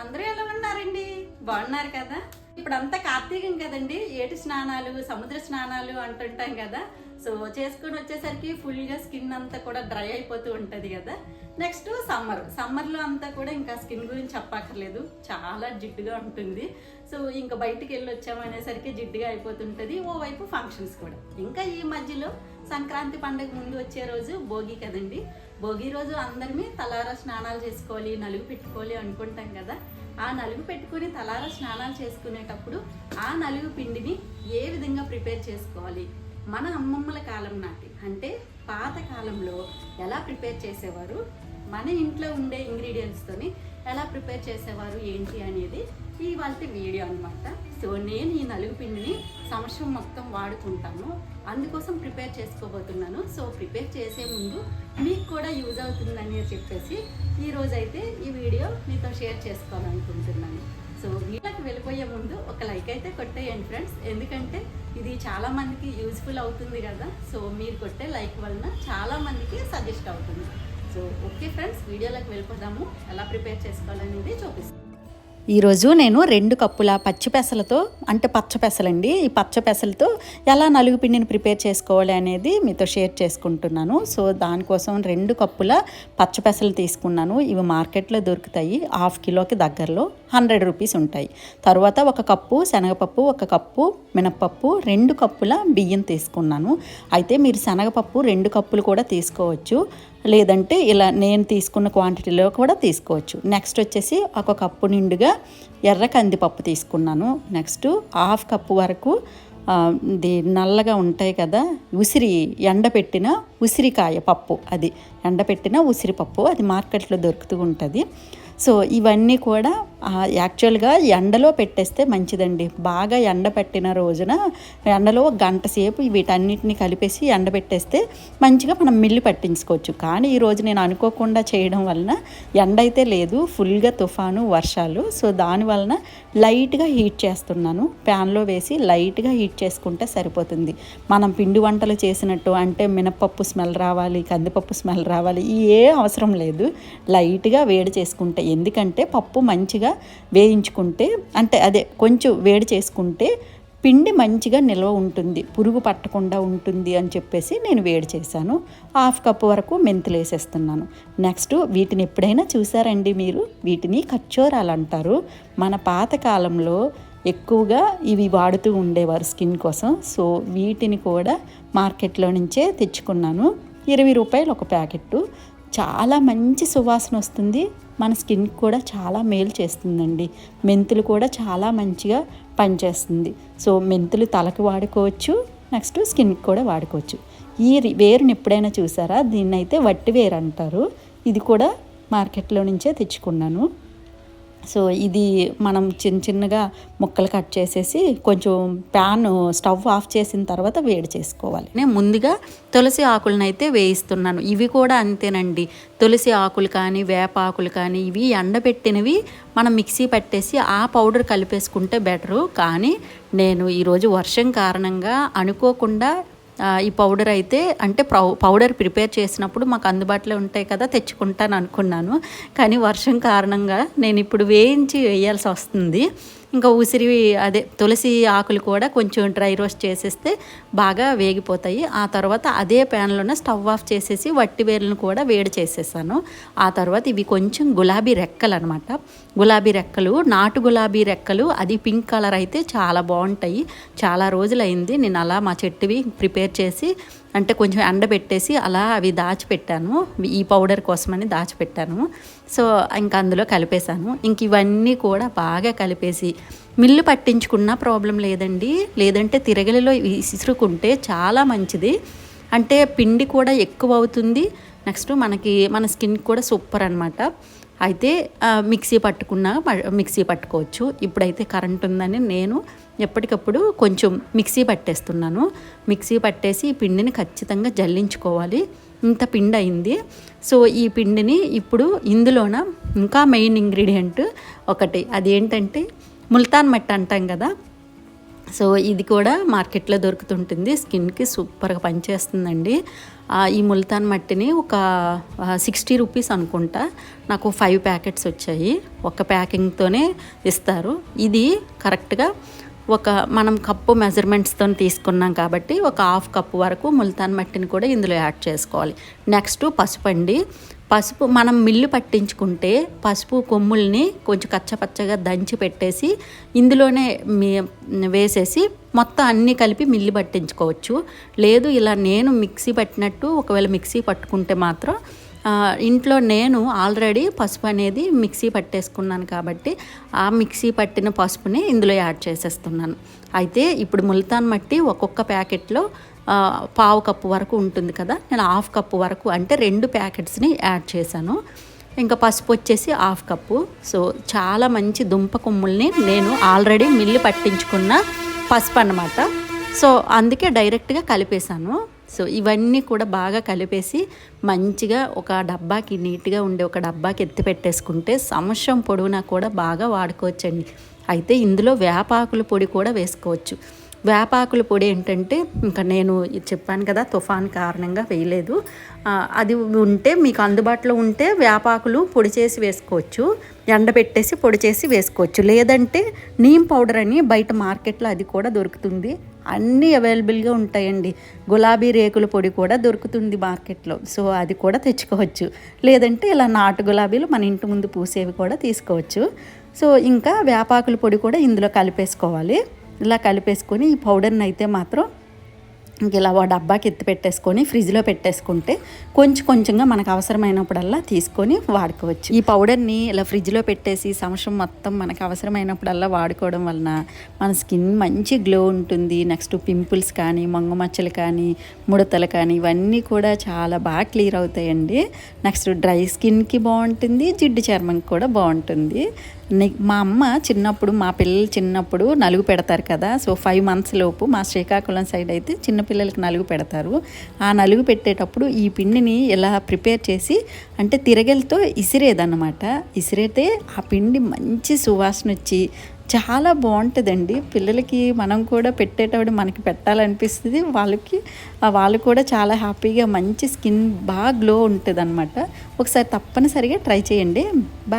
అందరూ ఎలా ఉన్నారండి? బాగున్నారు కదా? ఇప్పుడంతా కార్తీకం కదండి. ఏటి స్నానాలు సముద్ర స్నానాలు అంటుంటాం కదా. సో చేసుకొని వచ్చేసరికి ఫుల్గా స్కిన్ అంతా కూడా డ్రై అయిపోతూ ఉంటుంది కదా. Next summer. సమ్మర్లో అంతా కూడా ఇంకా స్కిన్ గురించి చెప్పక్కర్లేదు. చాలా జిడ్డుగా ఉంటుంది. సో ఇంకా బయటికి వెళ్ళి వచ్చామనేసరికి జిడ్డుగా అయిపోతుంటుంది. ఓవైపు ఫంక్షన్స్ కూడా. ఇంకా ఈ మధ్యలో సంక్రాంతి పండుగ ముందు వచ్చే రోజు భోగి కదండి. భోగి రోజు అందరినీ తలారా స్నానాలు చేసుకోవాలి నలుగు పెట్టుకోవాలి అనుకుంటాం కదా. ఆ నలుగు పెట్టుకుని తలారా స్నానాలు చేసుకునేటప్పుడు ఆ నలుగు పిండిని ఏ విధంగా ప్రిపేర్ చేసుకోవాలి? మన అమ్మమ్మల కాలం నాటి అంటే పాత కాలంలో ఎలా ప్రిపేర్ చేసేవారు? మన ఇంట్లో ఉండే ఇంగ్రీడియంట్స్తోని ఎలా ప్రిపేర్ చేసేవారు? ఏంటి అనేది ఇవాళ వీడియో అనమాట నేను ఈ నలుగు పిండిని సంవత్సరం మొత్తం వాడుకుంటాను. అందుకోసం ప్రిపేర్ చేసుకోబోతున్నాను. సో ప్రిపేర్ చేసే ముందు మీకు కూడా యూజ్ అవుతుందని చెప్పేసి ఈరోజైతే ఈ వీడియో మీతో షేర్ చేసుకోవాలనుకుంటున్నాను. సో వీళ్ళకి వెళ్ళిపోయే ముందు ఒక లైక్ అయితే కొట్టేయండి ఫ్రెండ్స్. ఎందుకంటే ఇది చాలా మందికి యూజ్ఫుల్ అవుతుంది కదా. సో మీరు కొట్టే లైక్ వలన చాలా మందికి సజెస్ట్ అవుతుంది. సో ఓకే ఫ్రెండ్స్ వీడియోలోకి వెళ్ళిపోదాము. ఎలా ప్రిపేర్ చేసుకోవాలనేది చూపిస్తాను. ఈరోజు నేను రెండు కప్పుల పచ్చి పెసలతో అంటే పచ్చ పెసలండి. ఈ పచ్చ పెసలతో ఎలా నలుగు పిండిని ప్రిపేర్ చేసుకోవాలి అనేది మీతో షేర్ చేసుకుంటున్నాను. సో దానికోసం రెండు కప్పుల పచ్చ పెసలు తీసుకున్నాను. ఇవి మార్కెట్లో దొరుకుతాయి హాఫ్ కిలోకి దగ్గరలో. హండ్రెడ్ రూపీస్ ఉంటాయి. తర్వాత ఒక కప్పు శనగపప్పు ఒక కప్పు మినప్పప్పు రెండు కప్పుల బియ్యం తీసుకున్నాను. అయితే మీరు శనగపప్పు రెండు కప్పులు కూడా తీసుకోవచ్చు. లేదంటే ఇలా నేను తీసుకున్న క్వాంటిటీలో కూడా తీసుకోవచ్చు. నెక్స్ట్ వచ్చేసి ఒక కప్పు నిండుగా ఎర్ర కందిపప్పు తీసుకున్నాను. నెక్స్ట్ హాఫ్ కప్పు వరకు ఇది నల్లగా ఉంటాయి కదా ఉసిరి ఎండపెట్టిన ఉసిరికాయ పప్పు అది. ఎండపెట్టిన ఉసిరి పప్పు అది మార్కెట్లో దొరుకుతూ ఉంటుంది. సో ఇవన్నీ కూడా యాక్చువల్గా ఎండలో పెట్టేస్తే మంచిదండి. బాగా ఎండ పెట్టిన రోజున ఎండలో గంట సేపు వీటన్నిటిని కలిపేసి ఎండ పెట్టేస్తే మంచిగా మనం మిల్లు పట్టించుకోవచ్చు. కానీ ఈరోజు నేను అనుకోకుండా చేయడం వలన ఎండ అయితే లేదు ఫుల్గా తుఫాను వర్షాలు. సో దాని వలన లైట్గా హీట్ చేస్తున్నాను. ప్యాన్లో వేసి లైట్గా హీట్ చేసుకుంటే సరిపోతుంది. మనం పిండి వంటలు చేసినట్టు అంటే మినపప్పు స్మెల్ రావాలి కందిపప్పు స్మెల్ రావాలి ఏ అవసరం లేదు. లైట్గా వేడి చేసుకుంటే ఎందుకంటే పప్పు మంచిగా వేయించుకుంటే అంటే అదే కొంచెం వేడి చేసుకుంటే పిండి మంచిగా నిల్వ ఉంటుంది పురుగు పట్టకుండా ఉంటుంది అని చెప్పేసి నేను వేడి చేశాను. హాఫ్ కప్ వరకు మెంతులు వేసేస్తున్నాను. నెక్స్ట్ వీటిని ఎప్పుడైనా చూసారండి మీరు? వీటిని కచ్చోరాలు అంటారు. మన పాతకాలంలో ఎక్కువగా ఇవి వాడుతూ ఉండేవారు స్కిన్ కోసం. సో వీటిని కూడా మార్కెట్లో నుంచే తెచ్చుకున్నాను. ఇరవై రూపాయలు ఒక ప్యాకెట్టు. చాలా మంచి సువాసన వస్తుంది. మన స్కిన్ కూడా చాలా మేలు చేస్తుందండి. మెంతులు కూడా చాలా మంచిగా పనిచేస్తుంది. సో మెంతులు తలకు వాడుకోవచ్చు నెక్స్ట్ స్కిన్కి కూడా వాడుకోవచ్చు. ఈ వేరుని ఎప్పుడైనా చూసారా? దీన్ని అయితే వట్టి వేరు అంటారు. ఇది కూడా మార్కెట్లో నుంచే తెచ్చుకున్నాను. సో ఇది మనం చిన్న చిన్నగా ముక్కలు కట్ చేసేసి కొంచెం ప్యాన్ స్టవ్ ఆఫ్ చేసిన తర్వాత వేడి చేసుకోవాలి. నేను ముందుగా తులసి ఆకులను అయితే వేయిస్తున్నాను. ఇవి కూడా అంతేనండి. తులసి ఆకులు కానీ వేప ఆకులు కానీ ఇవి ఎండబెట్టినవి మనం మిక్సీ పట్టేసి ఆ పౌడర్ కలిపేసుకుంటే బెటరు. కానీ నేను ఈరోజు వర్షం కారణంగా అనుకోకుండా ఈ పౌడర్ అయితే అంటే పౌ పౌడర్ ప్రిపేర్ చేసినప్పుడు మాకు అందుబాటులో ఉంటాయి కదా తెచ్చుకుంటాను అనుకున్నాను. కానీ వర్షం కారణంగా నేను ఇప్పుడు వేయించి వేయాల్సి వస్తుంది. ఇంకా ఉసిరి అదే తులసి ఆకులు కూడా కొంచెం డ్రై రోస్ట్ చేసేస్తే బాగా వేగిపోతాయి. ఆ తర్వాత అదే ప్యాన్లోనే స్టవ్ ఆఫ్ చేసేసి వట్టి వేర్లను కూడా వేడి చేసేసాను. ఆ తర్వాత ఇవి కొంచెం గులాబీ రెక్కలు అనమాట గులాబీ రెక్కలు నాటు గులాబీ రెక్కలు అది పింక్ కలర్ అయితే చాలా బాగుంటాయి. చాలా రోజులైంది నేను అలా మా చెట్టువి ప్రిపేర్ చేసి అంటే కొంచెం ఎండబెట్టేసి అలా అవి దాచిపెట్టాను. ఈ పౌడర్ కోసమని దాచిపెట్టాను. సో ఇంకా అందులో కలిపేశాను. ఇంక ఇవన్నీ కూడా బాగా కలిపేసి మిల్లు పట్టించుకున్నా ప్రాబ్లం లేదండి. లేదంటే తిరగలిలో విసురుకుంటే చాలా మంచిది. అంటే పిండి కూడా ఎక్కువ అవుతుంది. నెక్స్ట్ మనకి మన స్కిన్ కూడా సూపర్ అనమాట అయితే మిక్సీ పట్టుకున్నా మ- మిక్సీ పట్టుకోవచ్చు. ఇప్పుడైతే కరెంట్ ఉందని నేను ఎప్పటికప్పుడు కొంచెం మిక్సీ పట్టేస్తున్నాను. మిక్సీ పట్టేసి ఈ పిండిని ఖచ్చితంగా జల్లించుకోవాలి. ఇంత పిండి అయింది. సో ఈ పిండిని ఇప్పుడు ఇందులోన ఇంకా మెయిన్ ఇంగ్రీడియంట్ ఒకటి. అదేంటంటే ముల్తాన్ మట్టి అంటాం కదా. సో ఇది కూడా మార్కెట్లో దొరుకుతుంటుంది. స్కిన్కి సూపర్గా పనిచేస్తుందండి. ఈ ముల్తాన్ మట్టిని ఒక సిక్స్టీ రూపీస్ అనుకుంటా. నాకు ఫైవ్ ప్యాకెట్స్ వచ్చాయి. ఒక ప్యాకింగ్తోనే ఇస్తారు. ఇది కరెక్ట్గా ఒక మనం కప్పు మెజర్మెంట్స్తో తీసుకున్నాం కాబట్టి ఒక హాఫ్ కప్పు వరకు ముల్తాన్ మట్టిని కూడా ఇందులో యాడ్ చేసుకోవాలి. నెక్స్ట్ పసుపండి పసుపు మనం మిల్లు పట్టించుకుంటే పసుపు కొమ్ముల్ని కొంచెం కచ్చపచ్చగా దంచి పెట్టేసి ఇందులోనే మీ- వేసేసి మొత్తం అన్నీ కలిపి మిల్లు పట్టించుకోవచ్చు. లేదు ఇలా నేను మిక్సీ పట్టినట్టు ఒకవేళ మిక్సీ పట్టుకుంటే మాత్రం ఇంట్లో నేను ఆల్రెడీ పసుపు అనేది మిక్సీ పట్టేసుకున్నాను కాబట్టి ఆ మిక్సీ పట్టిన పసుపుని ఇందులో యాడ్ చేసేస్తున్నాను. అయితే ఇప్పుడు ముల్తాన్ మట్టి ఒక్కొక్క ప్యాకెట్లో పావు కప్పు వరకు ఉంటుంది కదా. నేను హాఫ్ కప్పు వరకు అంటే రెండు ప్యాకెట్స్ని యాడ్ చేశాను. ఇంకా పసుపు వచ్చేసి హాఫ్ కప్పు. సో చాలా మంచి దుంప కొమ్ముల్ని నేను ఆల్రెడీ మిల్లు పట్టించుకున్న పసుపు అన్నమాట. సో అందుకే డైరెక్ట్గా కలిపేశాను. సో ఇవన్నీ కూడా బాగా కలిపేసి మంచిగా ఒక డబ్బాకి నీట్గా ఉండే ఒక డబ్బాకి ఎత్తి పెట్టేసుకుంటే సంవత్సరం పొడవునా కూడా బాగా వాడుకోవచ్చండి. అయితే ఇందులో వేపాకుల పొడి కూడా వేసుకోవచ్చు. వేపాకుల పొడి ఏంటంటే ఇంకా నేను చెప్పాను కదా తుఫాన్ కారణంగా వేయలేదు. అది ఉంటే మీకు అందుబాటులో ఉంటే వేపాకులు పొడి చేసి వేసుకోవచ్చు. ఎండబెట్టేసి పొడి చేసి వేసుకోవచ్చు. లేదంటే నీమ్ పౌడర్ అని బయట మార్కెట్లో అది కూడా దొరుకుతుంది. అన్నీ అవైలబుల్గా ఉంటాయండి. గులాబీ రేకుల పొడి కూడా దొరుకుతుంది మార్కెట్లో. సో అది కూడా తెచ్చుకోవచ్చు. లేదంటే ఇలా నాటు గులాబీలు మన ఇంటి ముందు పూసేవి కూడా తీసుకోవచ్చు. సో ఇంకా వేపాకుల పొడి కూడా ఇందులో కలిపేసుకోవాలి. ఇలా కలిపేసుకొని ఈ పౌడర్ని అయితే మాత్రం ఇంక ఇలా ఓ డబ్బాకి ఎత్తి పెట్టేసుకొని ఫ్రిడ్జ్లో పెట్టేసుకుంటే కొంచెం కొంచెంగా మనకు అవసరమైనప్పుడల్లా తీసుకొని వాడుకోవచ్చు. ఈ పౌడర్ని ఇలా ఫ్రిడ్జ్లో పెట్టేసి సంవత్సరం మొత్తం మనకు అవసరమైనప్పుడల్లా వాడుకోవడం వలన మన స్కిన్ మంచి గ్లో ఉంటుంది. నెక్స్ట్ పింపుల్స్ కానీ మంగు మచ్చలు కానీ ముడతలు కానీ ఇవన్నీ కూడా చాలా బాగా క్లియర్ అవుతాయండి. నెక్స్ట్ డ్రై స్కిన్కి బాగుంటుంది జిడ్డు చర్మంకి కూడా బాగుంటుంది. మా అమ్మ చిన్నప్పుడు మా పిల్లలు చిన్నప్పుడు నలుగు పెడతారు కదా. సో ఫైవ్ మంత్స్ లోపు మా శ్రీకాకుళం సైడ్ అయితే చిన్నపిల్లలకి నలుగు పెడతారు. ఆ నలుగు పెట్టేటప్పుడు ఈ పిండిని ఎలా ప్రిపేర్ చేసి అంటే తిరగలతో ఇసిరేదన్నమాట. ఇసిరేతే ఆ పిండి మంచి సువాసన వచ్చి చాలా బాగుంటుందండి. పిల్లలకి మనం కూడా పెట్టేటప్పుడు మనకి పెట్టాలనిపిస్తుంది. వాళ్ళకి వాళ్ళు కూడా చాలా హ్యాపీగా మంచి స్కిన్ బాగా గ్లో ఉంటుంది ఒకసారి తప్పనిసరిగా ట్రై చేయండి.